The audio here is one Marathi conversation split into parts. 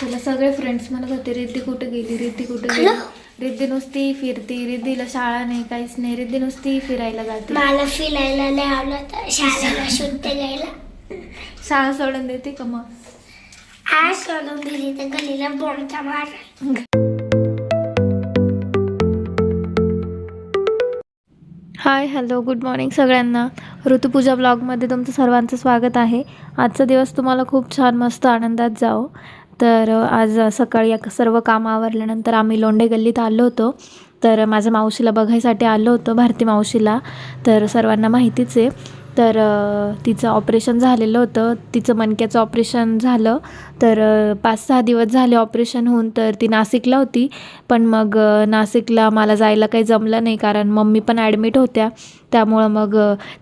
तुला सगळे फ्रेंड्स म्हणत होते रिद्धी कुठे गेली रिद्धी कुठे गेली? रिद्धी नुसती फिरती रिद्धीला शाळा नाही काहीच नाही रिद्धी नुसती फिरायला जाते. मला फिरायला नाही आवडत शाळेला शाळा सोडून देते का मग? आज सोडून दिली तर गलीला बोमचा मार. हाय हॅलो गुड मॉर्निंग सगळ्यांना. ऋतुपूजा ब्लॉगमध्ये तुमचं सर्वांचं स्वागत आहे. आजचा दिवस तुम्हाला खूप छान मस्त आनंदात जाओ तर आज सकाळी या सर्व काम आवरल्यानंतर आम्ही लोंढे गल्लीत आलो होतो. तर माझ्या मावशीला बघायसाठी आलो होतो भारती मावशीला. तर सर्वांना माहितीच आहे. तर तिचं ऑपरेशन झालेलं होतं. तिचं मणक्याचं ऑपरेशन झालं. तर पाच सहा दिवस झाले ऑपरेशन होऊन तर ती नाशिकला होती. पण मग नाशिकला मला जायला काही जमलं नाही कारण मम्मी पण ॲडमिट होत्या. त्यामुळं मग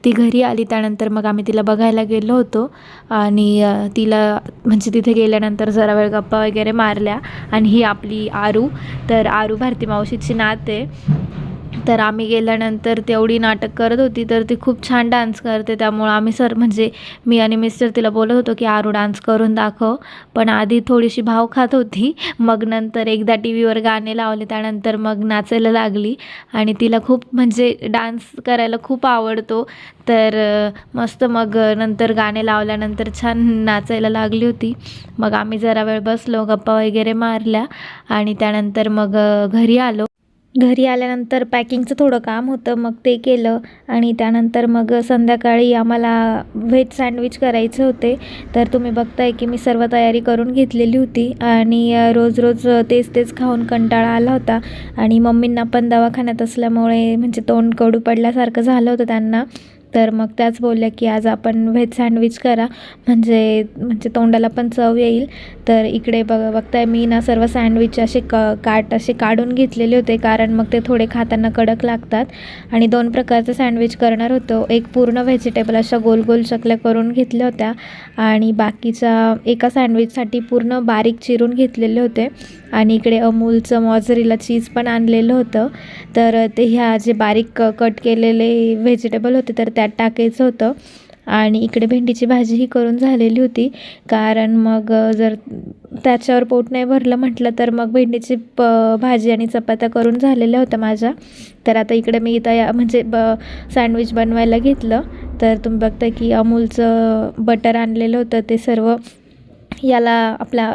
ती घरी आली. त्यानंतर मग आम्ही तिला बघायला गेलो होतो. आणि तिला म्हणजे तिथे गेल्यानंतर जरा वेळ गप्पा वगैरे मारल्या. आणि ही आपली आरू. तर आरू भारती मावशीची नात आहे. तर आम्ही गेल्यानंतर तेवढी नाटक करत होती तर ती खूप छान डान्स करते. त्यामुळं आम्ही सर म्हणजे मी आणि मिस्टर तिला बोलत होतो की आरू डान्स करून दाखव. पण आधी थोडीशी भाव खात होती. मग नंतर एकदा टी व्हीवर गाणे लावले त्यानंतर मग नाचायला लागली. आणि तिला खूप म्हणजे डान्स करायला खूप आवडतो. तर मस्त मग नंतर गाणे लावल्यानंतर छान नाचायला लागली होती. मग आम्ही जरा वेळ बसलो गप्पा वगैरे मारल्या. आणि त्यानंतर मग घरी आलो. घरी आल्यानंतर पॅकिंगचं थोडं काम होतं मग ते केलं आणि त्यानंतर मग संध्याकाळी आम्हाला व्हेज सँडविच करायचे होते. तर तुम्ही बघताय की मी सर्व तयारी करून घेतलेली होती आणि रोज रोज तेच तेच खाऊन कंटाळा आला होता. आणि मम्मींना पण दवाखान्यात असल्यामुळे म्हणजे तोंड कडू पडल्यासारखं झालं होतं त्यांना. तर मग त्याच बोलल्या की आज आपण व्हेज सँडविच करा. म्हणजे म्हणजे तोंडाला पण चव येईल. तर इकडे बघ बघताय मी ना सर्व सँडविच असे क काट असे काढून घेतलेले होते. कारण मग ते थोडे खाताना कडक लागतात. आणि दोन प्रकारचं सँडविच करणार होतो. एक पूर्ण व्हेजिटेबल अशा गोल गोल चकल्या करून घेतल्या होत्या. आणि बाकीच्या एका सँडविचसाठी पूर्ण बारीक चिरून घेतलेले होते. आणि इकडे अमूलचं मॉझरीला चीज पण आणलेलं होतं. तर ते ह्या जे बारीक कट केलेले व्हेजिटेबल होते तर त्या त्यात टाकायचं होतं. आणि इकडे भेंडीची भाजीही करून झालेली होती. कारण मग जर त्याच्यावर पोट नाही भरलं म्हटलं तर मग भेंडीची प भाजी आणि चपात्या करून झालेल्या होत्या माझ्या. तर आता इकडे मी तया म्हणजे ब सँडविच बनवायला घेतलं. तर तुम्ही बघता की अमूलचं बटर आणलेलं होतं. ते सर्व याला आपल्या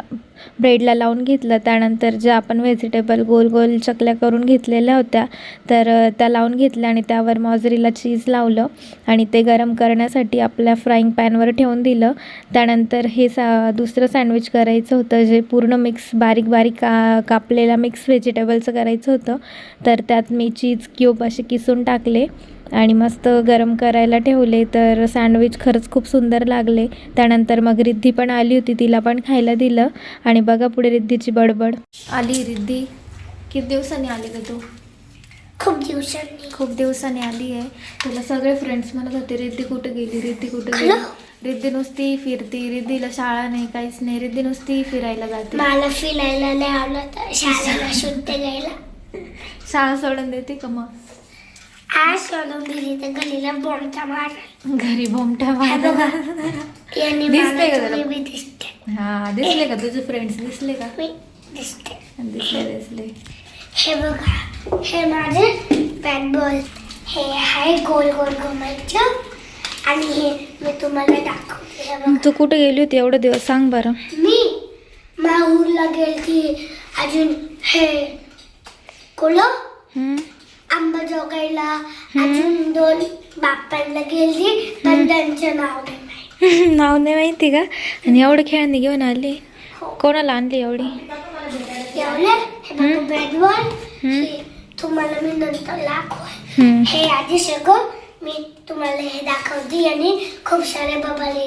ब्रेडला लावून घेतलं. त्यानंतर ज्या आपण व्हेजिटेबल गोल गोल चकल्या करून घेतलेल्या होत्या तर त्या लावून घेतल्या आणि त्यावर मॉजरीला चीज लावलं आणि ते गरम करण्यासाठी आपल्या फ्राईंग पॅनवर ठेवून दिलं. त्यानंतर हे सा दुसरं सँडविच करायचं होतं जे पूर्ण मिक्स बारीक बारीक का कापलेल्या मिक्स व्हेजिटेबलचं करायचं होतं. तर त्यात मी चीज क्यूब असे किसून टाकले. आणि मस्त गरम करायला ठेवले तर सँडविच खरंच खूप सुंदर लागले. त्यानंतर मग रिद्धी पण आली होती तिला पण खायला दिलं. आणि बघा पुढे रिद्धीची बडबड. आली रिद्धी. किती दिवसांनी आली का तू? खूप दिवसांनी. खूप दिवसांनी आली आहे. तुला सगळे फ्रेंड्स म्हणत होते रिद्धी कुठे गेली रिद्धी कुठे गेली? रिद्धी नुसती फिरती रिद्धीला शाळा नाही काहीच नाही. रिद्धी नुसती फिरायला जाते. मला फिरायला नाही आवडत. शाळेला सुट्टे घ्यायला. शाळा सोडून देते का मग? आज सोडून दिली तर गलीला बोमचा मार. घरी बोमट्या मारला यांनी दिसते का? तुम्ही बी दिसते. हा दिसले का तुझे फ्रेंड्स दिसले का? मी दिसते. दिसले दिसले. हे बघा हे माझे बॅट बॉल हे आहे गोल गोल घुमायचं. आणि हे मी तुम्हाला दाखवते. तू कुठे गेली होती? एवढे दिवस सांग बरं. मी माहूरला गेलती. अजून हे कोलं हम्म. अंबाजोगाईला अजून दोन बाप्पांना गेली पण त्यांचं नाव नाही माहीत. नाव नाही माहिती का? आणि एवढं खेळणी घेऊन आली. कोणाला आणली एवढी? हे बघा हे तुम्हाला मी नंतर दाखव हम्म. हे आधी सगळं मी तुम्हाला हे दाखवते आणि खूप सारे बबल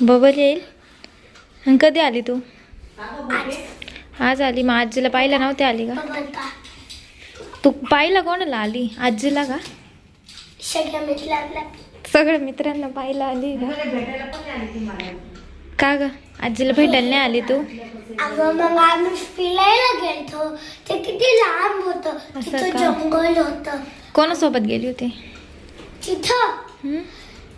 बबल येईल? आणि कधी आली तू? आज. आज आली. मग आजीला पाहिला नव्हती आली का? बबल पा तू पाहिला कोणाला आली? आजीला का? सगळ्या मित्रांना. सगळ्या मित्रांना पाहिला आली का? का ग? आजीला भेटायला नाही आली तू? अगं मग आम्ही फिरायला गेलतो. ते किती लांब होतं. असं तिथं का? जंगल होतं. कोणासोबत गेली होती? तिथं? हम्म?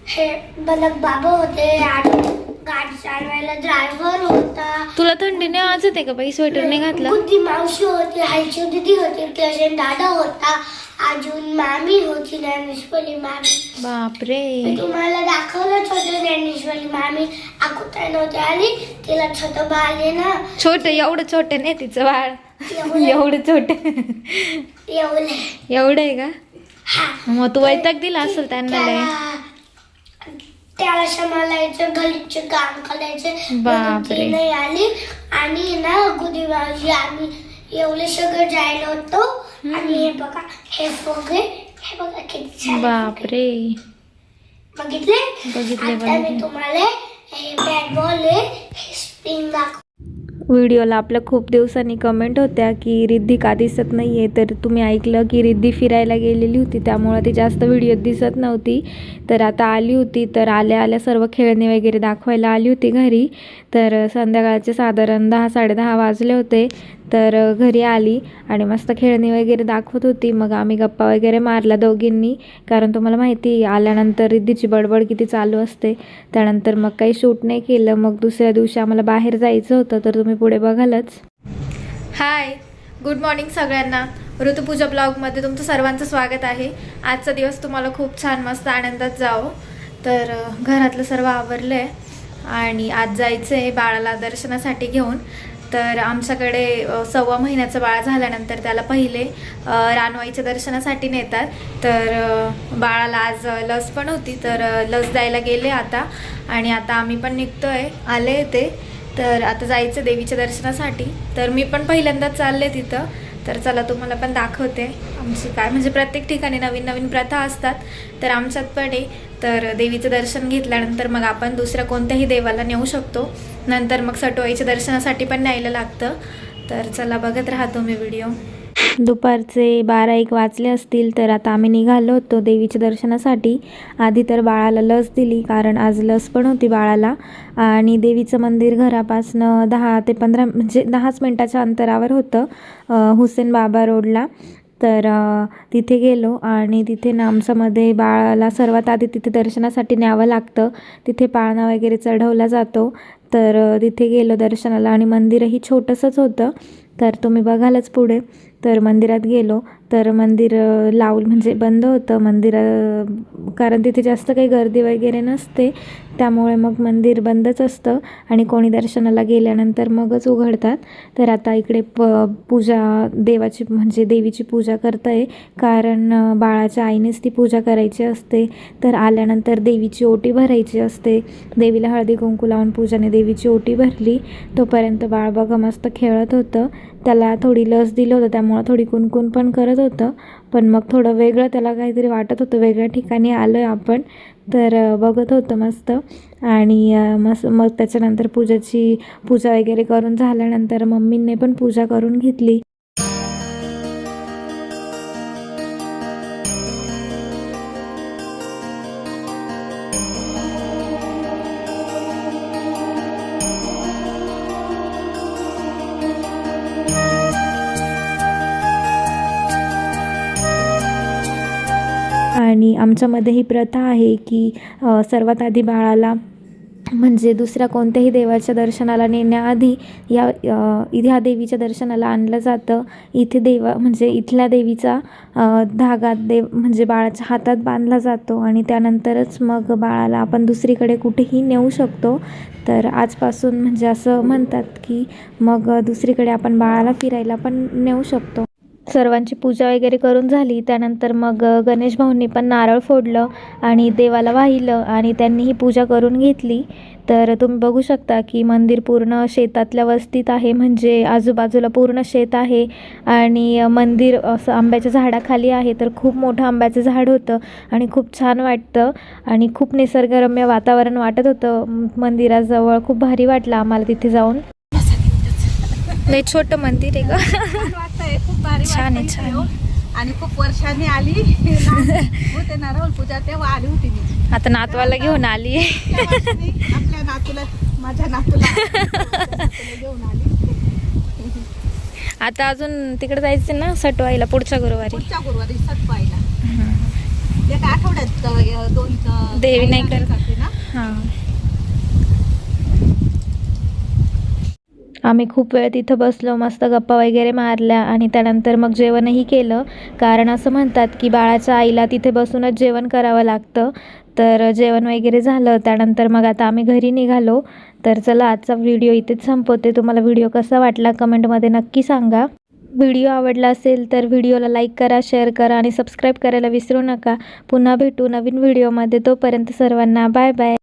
हे बलक बाबा होते आणि गाडी चालवायला ड्रायव्हर होता. तुला थंडी नाही वाजत आहे का बाई? स्वेटर नाही घातला? बुद्धी मावशी होती हलची दिदी होती किशन दादा होता. अजून मामी होती ज्ञानेश्वरी मामी. बापरे. मी तुम्हाला दाखवलंच होतं ज्ञानेश्वरी मामी. अगोदर नव्हती आली तिला छोट बाळ आहे ना. छोट एवढं छोट नाही तिचं बाळ. एवढं एवढं छोट. एवढं. एवढं आहे का? हा. मग तू वैताग दिला असेल त्यांना लय. त्याला त्याला सांभाळायचं घरीचे काम करायचे बापरे. नाही आली. आणि ना गुदी मावशी आम्ही एवढे सगळं जायला होतो. आणि हे बघा हे फुगे हे बघा किती छान बापरे. बघितले? बघितले, आता मी बघितले. तुम्हाला हे बॅट बॉल आहे हे स्प्रिंग दाखव व्हिडिओला आपल्या खूप दिवसांनी कमेंट होत्या की रिद्धी का दिसत नाही आहे तर तुम्ही ऐकलं की रिद्धी फिरायला गेलेली होती त्यामुळं ती जास्त व्हिडिओत दिसत नव्हती. तर आता आली होती तर आल्या आल्या सर्व खेळणी वगैरे दाखवायला आली होती घरी. तर संध्याकाळचे साधारण दहा साडेदहा वाजले होते. तर घरी आली आणि मस्त खेळणी वगैरे दाखवत होती. मग आम्ही गप्पा वगैरे मारला दोघींनी. कारण तुम्हाला माहिती आल्यानंतर रिद्धीची बडबड किती चालू असते. त्यानंतर मग काही शूट नाही केलं. मग दुसऱ्या दिवशी आम्हाला बाहेर जायचं होतं. तर तुम्ही पुढे बघालच. हाय गुड मॉर्निंग सगळ्यांना. ऋतुपूजा ब्लॉगमध्ये तुमचं सर्वांचं स्वागत आहे. आजचा दिवस तुम्हाला खूप छान मस्त आनंदात जावं. तर घरातलं सर्व आवरलं आहे आणि आज जायचं आहे बाळाला दर्शनासाठी घेऊन. तर आमच्याकडे सव्वा महिन्याचं बाळ झाल्यानंतर त्याला पहिले रानवाईच्या दर्शनासाठी नेतात. तर बाळाला आज लस पण होती तर लस द्यायला गेले आता. आणि आता आम्ही पण निघतोय. आले ते. तर आता जायचं देवीच्या दर्शनासाठी. तर मी पण पहिल्यांदाच चालले तिथं. तर चला तुम्हाला पण दाखवते. आमची काय म्हणजे प्रत्येक ठिकाणी नवीन नवीन प्रथा असतात. तर आमच्यात पण आहे तर देवीचं दर्शन घेतल्यानंतर मग आपण दुसऱ्या कोणत्याही देवाला नेऊ शकतो. नंतर मग सटोईच्या दर्शनासाठी पण न्यायला लागतं. तर चला बघत राहा तुम्ही व्हिडिओ. दुपारचे बारा एक वाजले असतील तर आता आम्ही निघालो होतो देवीच्या दर्शनासाठी. आधी तर बाळाला लस दिली कारण आज लस पण होती बाळाला. आणि देवीचं मंदिर घरापासनं दहा ते पंधरा म्हणजे दहाच मिनटाच्या अंतरावर होतं हुसेन बाबा रोडला. तर तिथे गेलो आणि तिथे ना आमच्यामध्ये बाळाला सर्वात आधी तिथे दर्शनासाठी न्यावं लागतं. तिथे पाळणा वगैरे चढवला जातो. तर तिथे गेलो दर्शनाला आणि मंदिरही छोटंसंच होतं. तर तुम्ही बघालच पुढे. तर मंदिरात गेलो. तर मंदिर लावलं म्हणजे बंद होतं. मंदिर कारण तिथे जास्त काही गर्दी वगैरे नसते. त्यामुळे मग मंदिर बंदच असतं आणि कोणी दर्शनाला गेल्यानंतर मगच उघडतात. तर आता इकडे प पूजा देवाची म्हणजे देवीची पूजा करत आहे कारण बाळाच्या आईनेच ती पूजा करायची असते. तर आल्यानंतर देवीची ओटी भरायची असते. देवीला हळदी कुंकू लावून पूजाने देवीची ओटी भरली. तोपर्यंत बाळ बघा मस्त खेळत होतं. त्याला थोडी लस दिलं होतं. त्यामुळं थोडी कुणकुण पण करत होतं. पण मग थोडं वेगळं त्याला काहीतरी वाटत होतं. वेगळ्या ठिकाणी आलो आहे आपण. तर बघत होतं मस्त. आणि मस मग त्याच्यानंतर पूजाची पूजा वगैरे करून झाल्यानंतर मम्मींनी पण पूजा करून घेतली. आणि आमच्यामध्ये ही प्रथा आहे की सर्वात आधी बाळाला म्हणजे दुसऱ्या कोणत्याही देवाच्या दर्शनाला नेण्याआधी या ह्या देवीच्या दर्शनाला आणलं जातं. इथे देवा म्हणजे इथल्या देवीचा धागात धागा देव म्हणजे बाळाच्या हातात बांधला जातो आणि त्यानंतरच मग बाळाला आपण दुसरीकडे कुठेही नेऊ शकतो. तर आजपासून म्हणजे असं म्हणतात की मग दुसरीकडे आपण बाळाला फिरायला पण नेऊ शकतो. सर्वांची पूजा वगैरे करून झाली. त्यानंतर मग गणेश भाऊंनी पण नारळ फोडलं आणि देवाला वाहिलं आणि त्यांनी ही पूजा करून घेतली. तर तुम्ही बघू शकता की मंदिर पूर्ण शेतातल्या वस्तीत आहे म्हणजे आजूबाजूला पूर्ण शेत आहे आणि मंदिर असं आंब्याच्या झाडाखाली आहे. तर खूप मोठं आंब्याचं झाड होतं आणि खूप छान वाटतं आणि खूप निसर्गरम्य वातावरण वाटत होतं. मंदिराजवळ खूप भारी वाटलं आम्हाला तिथे जाऊन. लय छोटं मंदिर आहे वाटतंय खूप भारी छान आहे, छान येऊन. आणि खूप वर्षांनी आली. होते ना राहुल पूजा तेव्हा आली होती मी. आता नातवाला घेऊन आली. आपल्या नातूला माझ्या नातूला घेऊन आली. आता अजून तिकडे जायचं ना सटवाईला पुढच्या गुरुवारी. पुढच्या गुरुवारी सटवायला एका आठवड्यात देवी नाही करत. ना? हां. आम्ही खूप वेळ तिथं बसलो मस्त गप्पा वगैरे मारल्या आणि त्यानंतर मग जेवणही केलं. कारण असं म्हणतात की बाळाच्या आईला तिथे बसूनच जेवण करावं लागतं. तर जेवण वगैरे झालं त्यानंतर मग आता आम्ही घरी निघालो. तर चला आजचा व्हिडिओ इथेच संपवते. तुम्हाला व्हिडिओ कसा वाटला कमेंटमध्ये नक्की सांगा. व्हिडिओ आवडला असेल तर व्हिडिओला लाईक करा शेअर करा आणि सबस्क्राईब करायला विसरू नका. पुन्हा भेटू नवीन व्हिडिओमध्ये. तोपर्यंत सर्वांना बाय बाय.